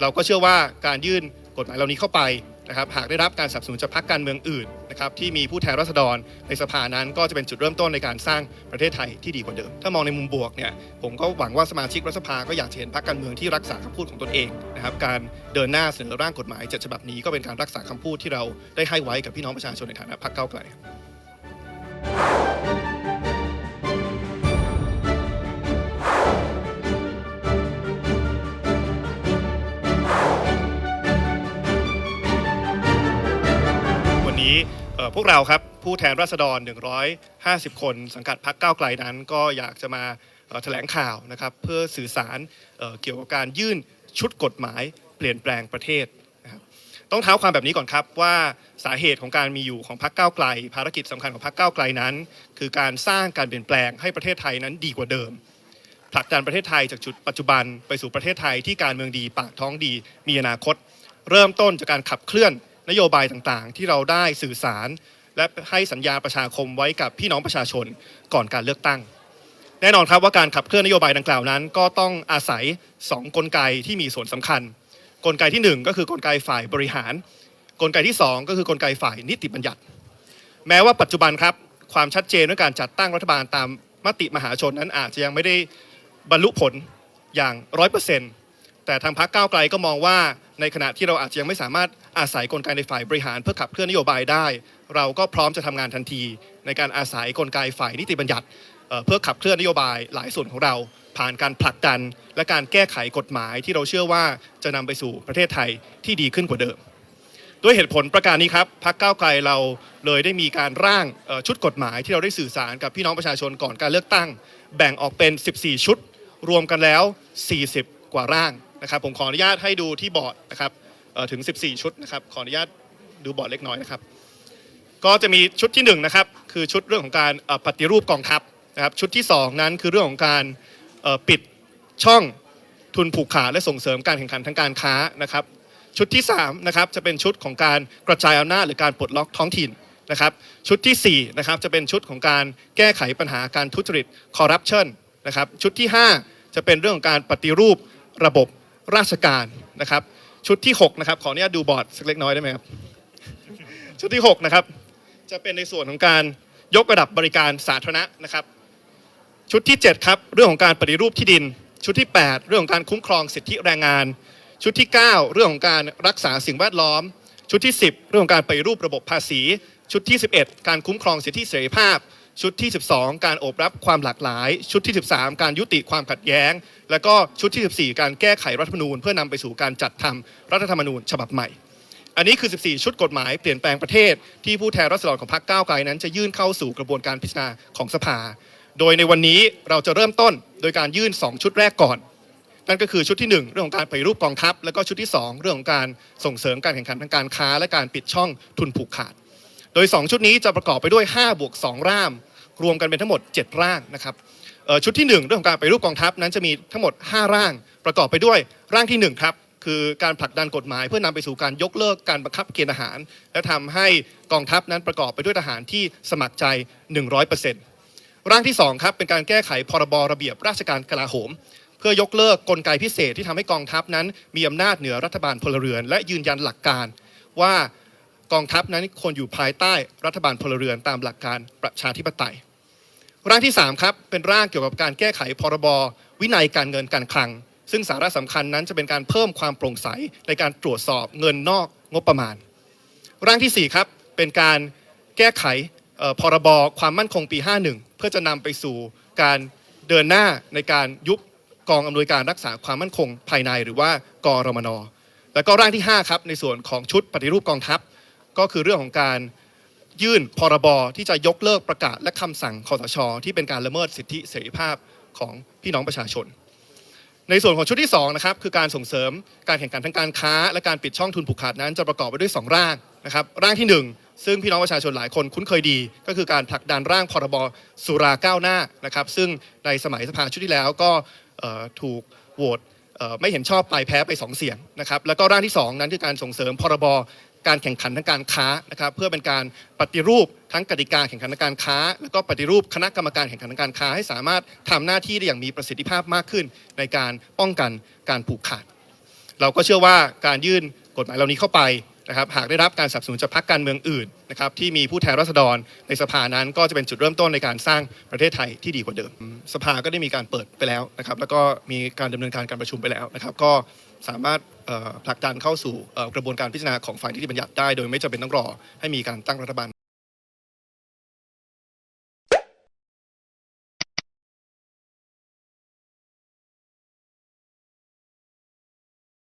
เราก็เชื่อว่าการยื่นกฎหมายเหล่านี้เข้าไปนะครับหากได้รับการสนับสนุนจากพรรคการเมืองอื่นนะครับที่มีผู้แทนราษฎรในสภานั้น ก็จะเป็นจุดเริ่มต้นในการสร้างประเทศไทยที่ดีกว่าเดิม ถ้ามองในมุมบวกเนี่ยผมก็หวังว่าสมาชิกรัฐสภาก็อยากเห็นพรรคการเมืองที่รักษาคำพูดของตนเองนะครับการเดินหน้าเสนอร่างกฎหมายเจ็ดฉบับนี้ก็เป็นการรักษาคำพูดที่เราได้ให้ไว้กับพี่น้องประชาชนในฐานะพรรคเก้าไกล พวกเราครับผู้แทนราษฎร 150 คนสังกัดพรรคก้าวไกลนั้น ก็อยากจะมาแถลงข่าวนะครับเพื่อสื่อสารเเกี่ยวกับการยื่นชุดกฎหมายเปลี่ยนแปลงประเทศนะครับต้องเท้าความแบบนี้ก่อนครับว่าสาเหตุของการมีอยู่ของพรรคก้าวไกล ภารกิจสำคัญของพรรคก้าวไกลนั้น คือการสร้างการเปลี่ยนแปลงให้ประเทศไทยนั้นดีกว่าเดิมผลักดันประเทศไทยจากจุดปัจจุบันไปสู่ประเทศไทยที่การเมืองดีปากท้องดีมีอนาคต เริ่มต้นจากการขับเคลื่อน นโยบายต่างๆ ที่เราได้สื่อสาร และให้สัญญาประชาคมไว้กับพี่น้องประชาชนก่อนการเลือกตั้ง แน่นอนครับว่าการขับเคลื่อนนโยบายดังกล่าวนั้น ก็ต้องอาศัย 2 กลไกที่มีส่วนสำคัญ กลไกที่ 1 ก็คือกลไกฝ่ายบริหาร กลไกที่ 2 ก็คือกลไกฝ่ายนิติบัญญัติ แม้ว่าปัจจุบันครับความชัดเจนเรื่องการจัดตั้งรัฐบาลตามมติมหาชนนั้นอาจจะยังไม่ได้บรรลุผลอย่างร้อยเปอร์เซ็นต์แต่ทางพรรคก้าวไกลก็มองว่า ในขณะที่เราอาจจะยังไม่สามารถอาศัยกลไกในฝ่ายบริหารเพื่อขับเคลื่อนนโยบายได้ เราก็พร้อมจะทำงานทันที ในการอาศัยกลไกฝ่ายนิติบัญญัติเพื่อขับเคลื่อนนโยบายหลายส่วนของเรา ผ่านการผลักดัน และการแก้ไขกฎหมายที่เราเชื่อว่าจะนำไปสู่ประเทศไทยที่ดีขึ้นกว่าเดิม ด้วยเหตุผลประการนี้ครับพรรคก้าวไกลเราเลยได้มีการร่างชุดกฎหมายที่เราได้สื่อสารกับพี่น้องประชาชนก่อนการเลือกตั้ง แบ่งออกเป็น 14 ชุด รวมกันแล้ว 40 กว่าร่าง นะครับผมขออนุญาตให้ดูที่บอร์ดนะครับถึง 14 ชุดนะครับขออนุญาตดูบอร์ดเล็กน้อยนะครับ ก็จะมีชุดที่1นะครับคือชุดเรื่องของการปฏิรูปกองทัพนะครับชุดที่ 2 นั้นคือเรื่องของการปิดช่องทุนผูกขาดและส่งเสริมการแข่งขันทางการค้านะครับ ชุดที่3นะครับจะเป็นชุดของการกระจายอำนาจหรือการปลดล็อกท้องถิ่นนะครับ ชุดที่4นะครับจะเป็นชุดของการแก้ไขปัญหาการทุจริตคอร์รัปชันนะครับชุดที่ 5 จะเป็นเรื่องของการปฏิรูประบบ ราชการนะครับ ชุดที่6นะครับขออนุญาตดูบอร์ดสักเล็กน้อยได้ไหมครับชุดที่6นะครับจะเป็นในส่วนของการยกระดับบริการสาธารณะนะครับ ชุดที่ 7 ครับ เรื่องของการปฏิรูปที่ดิน ชุดที่ 8 เรื่องของการคุ้มครองสิทธิแรงงาน ชุดที่ 9 เรื่องของการรักษาสิ่งแวดล้อม ชุดที่ 10 เรื่องของการปฏิรูประบบภาษี ชุดที่ 11 การคุ้มครองสิทธิเสรีภาพ ชุดที่ 12 การโอบรับความหลากหลาย ชุดที่ 13 การยุติความขัดแย้ง และก็ชุดที่ 14 การแก้ไขรัฐธรรมนูญ เพื่อนำไปสู่การจัดทำรัฐธรรมนูญฉบับใหม่ อันนี้คือ 14 ชุดกฎหมายเปลี่ยนแปลงประเทศ ที่ผู้แทนรัษฎรของพรรคก้าวไกลนั้นจะยื่นเข้าสู่กระบวนการพิจารณาของสภา โดยในวันนี้เราจะเริ่มต้นโดยการยื่น 2 ชุดแรกก่อนนั่นก็คือชุดที่ 1 เรื่องของการปฏิรูปกองทัพ แล้วก็ชุดที่ 2 เรื่องของการส่งเสริมการแข่งขันทางการค้า และการปิดช่องทุนผูกขาด โดย 2 ชุดนี้จะประกอบไปด้วย5บวก2ร่าม รวมกันเป็นทั้งหมด 7 ร่างนะครับชุดที่ 1 เรื่องของการไปรูปกองทัพนั้นจะมีทั้งหมด 5 ร่างประกอบไปด้วยร่างที่ 1 ครับ คือการผลักดันกฎหมาย เพื่อนำไปสู่การยกเลิกการบังคับเกณฑ์ทหาร และทำให้กองทัพนั้นประกอบไปด้วยทหารที่สมัครใจ 100%ร่างที่2ครับเป็นการแก้ไขพรบระเบียบราชการกลาโหม เพื่อยกเลิกกลไกพิเศษที่ทำให้กองทัพนั้น มีอำนาจเหนือรัฐบาลพลเรือน และยืนยันหลักการว่ากองทัพนั้นควรอยู่ภายใต้รัฐบาลพลเรือนตามหลักการประชาธิปไตย ร่างที่3ครับเป็นร่างเกี่ยวกับการแก้ไขพรบวินัยการเงินการคลัง ซึ่งสาระสำคัญนั้นจะเป็นการเพิ่มความโปร่งใสในการตรวจสอบเงินนอกงบประมาณ ร่างทีสี่4ครับเป็นการแก้ไขพรบความมั่นคงปี 51 เพื่อจะนำไปสู่การเดินหน้าในการยุบกองอำนวยการรักษาความมั่นคงภายในหรือว่ากรมน แล้วก็ร่างที่5ครับในส่วนของชุดปฏิรูปกองทัพ ก็คือเรื่องของการ ยื่นพรบที่จะยกเลิกประกาศและคำสั่งคอสช ที่เป็นการละเมิดสิทธิเสรีภาพของพี่น้องประชาชน ในส่วนของชุดที่2นะครับคือการส่งเสริมการแข่งขันทางการค้า และการปิดช่องทุนผูกขาดนั้นจะประกอบไปด้วย 2 ร่างนะครับร่างที่ 1 ซึ่งพี่น้องประชาชนหลายคนคุ้นเคยดี ก็คือการผลักดันร่างพรบสุราก้าวหน้านะครับซึ่งในสมัยสภาชุดที่แล้วก็ถูกโหวตไม่เห็นชอบไปแพ้ไป 2 เสียงนะครับแล้วก็ร่างที่ 2 นั้นคือการส่งเสริมพรบ การแข่งขันทางการค้านะครับเพื่อเป็นการปฏิรูปทั้งกติกาแข่งขันทางการค้า แล้วก็ปฏิรูปคณะกรรมการแข่งขันทางการค้า ให้สามารถทำหน้าที่ได้อย่างมีประสิทธิภาพมากขึ้น ในการป้องกันการผูกขาด เราก็เชื่อว่าการยื่นกฎหมายเหล่านี้เข้าไปนะครับหากได้รับการสนับสนุนจากพรรคการเมืองอื่นนะครับที่มีผู้แทนราษฎรในสภานั้นก็จะเป็นจุดเริ่มต้นในการสร้างประเทศไทยที่ดีกว่าเดิม สภาก็ได้มีการเปิดไปแล้วนะครับแล้วก็มีการดำเนินการการประชุมไปแล้วนะครับ ก็ สามารถผลักดันเข้าสู่กระบวนการพิจารณาของฝ่ายนิติบัญญัติได้ โดยไม่จำเป็นต้องรอให้มีการตั้งรัฐบาล